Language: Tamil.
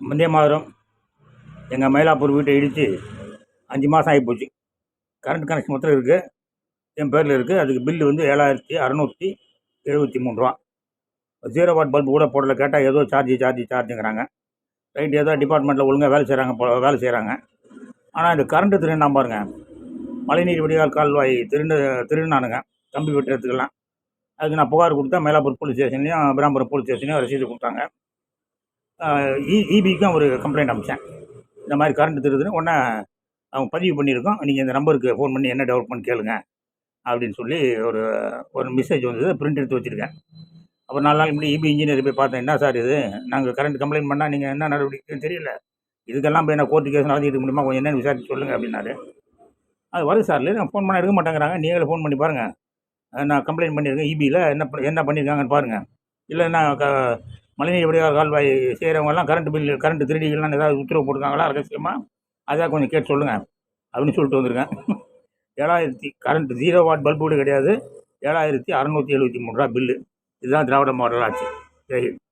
முந்தைய மாதம் எங்கள் மயிலாப்பூர் வீட்டை இடித்து அஞ்சு மாதம் ஆகி போச்சு. கரண்ட் கனெக்ஷன் மொத்தம் இருக்குது என் பேரில் இருக்குது அதுக்கு பில்லு வந்து ஏழாயிரத்தி அறநூற்றி எழுபத்தி மூணு ரூபா. ஜீரோ வாட் பல்பு கூட போடல. கேட்டால் ஏதோ சார்ஜ் சார்ஜ் சார்ஜுங்கிறாங்க ரைட் ஏதோ டிபார்ட்மெண்ட்டில் ஒழுங்காக வேலை செய்கிறாங்க போ வேலை செய்கிறாங்க ஆனால் இந்த கரண்ட்டு திருநான் பாருங்க. மழைநீர் வடிகால் கால்வாய் திருண்டு திருநானுங்க கம்பி வெட்டுறதுக்கெல்லாம். அதுக்கு நான் புகார் கொடுத்தா மயிலாப்பூர் போலீஸ் ஸ்டேஷன்லேயும் பிராம்பரம் போலீஸ் ஸ்டேஷன்லேயும் ரசீது கொடுத்தாங்க. இபிக்கும் ஒரு கம்ப்ளைண்ட் அமைச்சேன். இந்த மாதிரி கரண்ட் திருதுன்னு உடனே அவங்க பதிவு பண்ணியிருக்கோம். நீங்கள் இந்த நம்பருக்கு ஃபோன் பண்ணி என்ன டெவலப்மெண்ட் கேளுங்க அப்படின்னு சொல்லி ஒரு ஒரு மெசேஜ் வந்தது. பிரிண்ட் எடுத்து வச்சுருக்கேன். அப்புறம் நாலு நாள் முன்னாடி இபி இன்ஜினியர் போய் பார்த்தேன். என்ன சார் இது? நாங்கள் கரண்ட் கம்ப்ளைண்ட் பண்ணால் நீங்கள் என்ன நடவடிக்கைன்னு தெரியல. இதுக்கெல்லாம் போய் நான் கோர்ட்டு கேஸ் நடத்திட்டு முடியுமா? கொஞ்சம் என்னென்னு விசாரிச்சு சொல்லுங்கள் அப்படின்னாரு. அது வருது சார் இல்லை நான் ஃபோன் பண்ண எடுக்க மாட்டேங்கிறாங்க. நீங்களே ஃபோன் பண்ணி பாருங்கள் நான் கம்ப்ளைண்ட் பண்ணியிருக்கேன். இபியில் என்ன என்ன பண்ணியிருக்காங்கன்னு பாருங்கள் இல்லை நான் க மழைநீர் வடிகால் கால்வாய் செய்கிறவங்கெல்லாம் கரண்ட் பில் கரண்ட் திருடிகள்லாம் ஏதாவது உத்தரவு போட்டிருக்காங்களா? ரகசியமாக அதான் கொஞ்சம் கேட்டு சொல்லுங்கள் அப்படின்னு சொல்லிட்டு வந்திருக்கேன். ஏழாயிரத்தி கரண்ட் ஜீரோ வாட் பல்பு கூட கிடையாது. ஏழாயிரத்தி அறநூற்றி எழுபத்தி மூணு ரூபா பில்லு இதுதான் திராவிட மாடல் ஆட்சி. ஜெய்ஹிந்த்